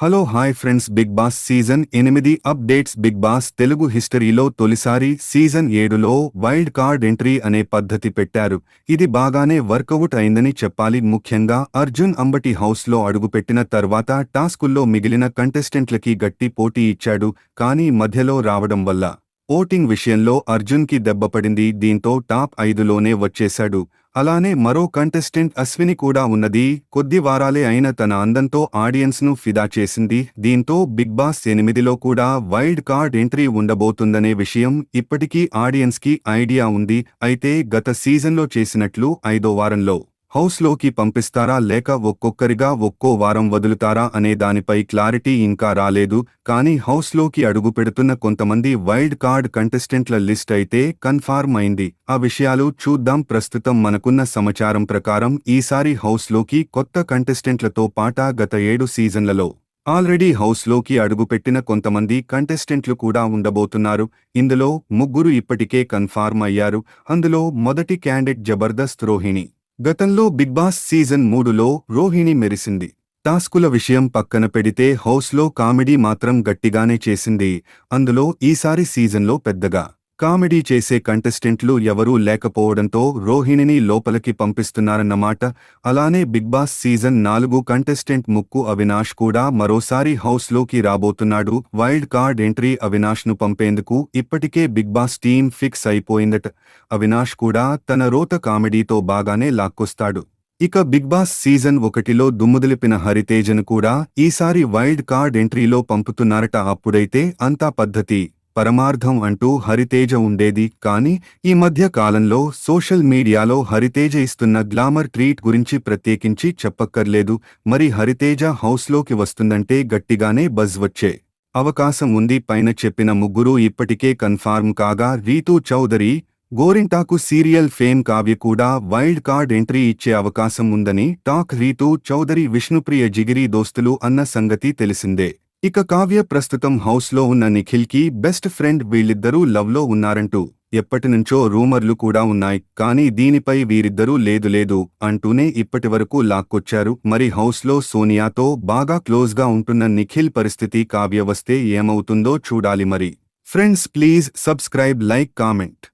Hello hi friends big boss season ఎనిమిది updates big boss Telugu హిస్టరీలో తొలిసారి సీజన్ ఏడులో వైల్డ్ కార్డ్ ఎంట్రీ అనే పద్ధతి పెట్టారు. ఇది బాగానే వర్కౌట్ అయిందని చెప్పాలి. ముఖ్యంగా అర్జున్ అంబటి హౌస్లో అడుగుపెట్టిన తర్వాత టాస్కుల్లో మిగిలిన కంటెస్టెంట్లకి గట్టి పోటీ ఇచ్చాడు. కానీ మధ్యలో రావడం వల్ల ఓటింగ్ విషయంలో అర్జున్కి దెబ్బపడింది దీంతో టాప్ ఐదులోనే వచ్చేశాడు. అలానే మరో కంటెస్టెంట్ అశ్విని కూడా ఉన్నది. కొద్ది వారాలే అయిన తన అందంతో ఆడియన్స్ను ఫిదా చేసింది. దీంతో బిగ్ బాస్ ఎనిమిదిలో కూడా వైల్డ్ కార్డ్ ఎంట్రీ ఉండబోతుందనే విషయం ఇప్పటికీ ఆడియన్స్కి ఐడియా ఉంది. అయితే గత సీజన్లో చేసినట్లు ఐదో వారంలో హౌస్లోకి పంపిస్తారా లేక ఒక్కొక్కరిగా ఒక్కో వారం వదులుతారా అనే దానిపై క్లారిటీ ఇంకా రాలేదు. కానీ హౌస్లోకి అడుగు పెడుతున్న కొంతమంది వైల్డ్ కార్డ్ కంటెస్టెంట్ల లిస్ట్ అయితే కన్ఫార్మ్ అయింది. ఆ విషయాలు చూద్దాం. ప్రస్తుతం మనకున్న సమాచారం ప్రకారం ఈసారి హౌస్లోకి కొత్త కంటెస్టెంట్లతో పాటా గత ఏడు సీజన్లలో. ఆల్రెడీ హౌస్లోకి అడుగుపెట్టిన కొంతమంది కంటెస్టెంట్లు కూడా ఉండబోతున్నారు. ఇందులో ముగ్గురు ఇప్పటికే కన్ఫార్మ్ అయ్యారు. అందులో మొదటి క్యాండిడేట్ జబర్దస్త్ రోహిణి. గతంలో బిగ్ బాస్ సీజన్ మూడులో రోహిణి మెరిసింది. టాస్కుల విషయం పక్కన పెడితే హౌస్లో కామెడీ మాత్రం గట్టిగానే చేసింది. అందులో ఈసారి సీజన్లో పెద్దగా కామెడీ చేసే కంటెస్టెంట్లు ఎవరూ లేకపోవడంతో రోహిణిని లోపలికి పంపిస్తున్నారన్నమాట అలానే బిగ్ బాస్ సీజన్ నాలుగు కంటెస్టెంట్ ముక్కు అవినాష్ కూడా మరోసారి హౌస్లోకి రాబోతున్నాడు. వైల్డ్ కార్డ్ ఎంట్రీ అవినాష్ను పంపేందుకు ఇప్పటికే బిగ్ బాస్ టీం ఫిక్స్ అయిపోయిందట. అవినాష్ కూడా తన రోత కామెడీతో బాగానే లాక్కొస్తాడు. ఇక బిగ్ బాస్ సీజన్ ఒకటిలో దుమ్ముదిలిపిన హరితేజను కూడా ఈసారి వైల్డ్ కార్డ్ ఎంట్రీలో పంపుతున్నారట. అప్పుడైతే అంతా పద్ధతి. పరమార్థం అంటూ హరితేజ ఉండేది. కానీ ఈ మధ్య కాలంలో సోషల్ మీడియాలో హరితేజ ఇస్తున్న గ్లామర్ ట్రీట్ గురించి ప్రత్యేకించి చెప్పక్కర్లేదు. మరి హరితేజ హౌస్లోకి వస్తుందంటే గట్టిగానే బజ్ వచ్చే అవకాశం ఉంది. పైన చెప్పిన ముగ్గురు ఇప్పటికే కన్ఫార్మ్ కాగా రీతూ చౌదరి గోరింటాకు సీరియల్ ఫేమ్ కావ్య కూడా వైల్డ్ కార్డ్ ఎంట్రీ ఇచ్చే అవకాశం ఉందని టాక్ రీతూ చౌదరి విష్ణుప్రియ జిగిరి దోస్తులు అన్న సంగతి తెలిసిందే. ఇక కావ్య ప్రస్తుతం హౌస్లో ఉన్న నిఖిల్కి బెస్ట్ ఫ్రెండ్ వీళ్ళిద్దరూ లవ్లో ఉన్నారంటూ ఎప్పటినుంచో రూమర్లు కూడా ఉన్నాయి కానీ దీనిపై వీరిద్దరూ లేదు లేదు అంటూనే ఇప్పటివరకు లాక్కొచ్చారు. మరి హౌస్లో సోనియాతో బాగా క్లోజ్గా ఉంటున్న నిఖిల్ పరిస్థితి కావ్య వస్తే ఏమవుతుందో చూడాలి మరి. Friends please subscribe like comment.